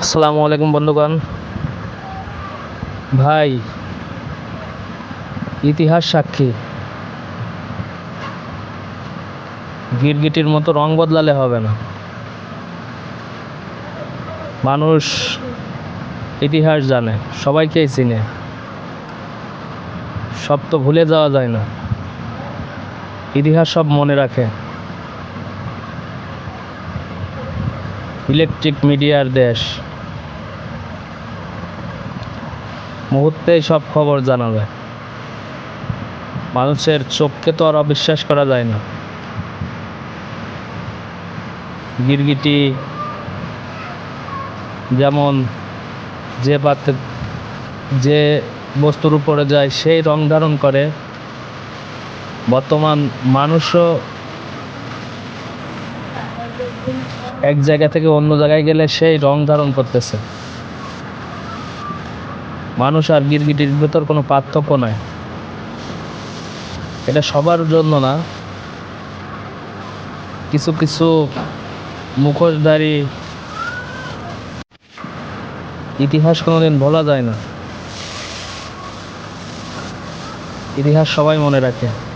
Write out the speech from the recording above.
আসসালামু আলাইকুম বন্ধুগণ। ভাই, ইতিহাস সাক্ষী। গিরগিটির মতো রং বদলালে হবে না। মানুষ ইতিহাস জানে, সবাইকেই চিনে। সব তো ভুলে যাওয়া যায় না। ইতিহাস সব মনে রাখে। ইলেকট্রিক মিডিয়ার দেশ। মুহূর্তেই সব খবর জানা যায় মানুষের চোখকে তো আর অবিশ্বাস করা যায় না। গিরগিটি, যেমন যে পাত্রে যে বস্তুর উপরে যায়, সেই রং ধারণ করে। বর্তমান মানুষও এক জায়গা থেকে অন্য জায়গায় গেলে সেই রং ধারণ করতেছে। মানুষ আর গিরগিটির ভেতর কোনো পার্থক্য নাই এটা সবার জন্য না। কিছু কিছু মুখোশধারী ইতিহাস কোনোদিন বলা যায় না। ইতিহাস সবাই মনে রাখে।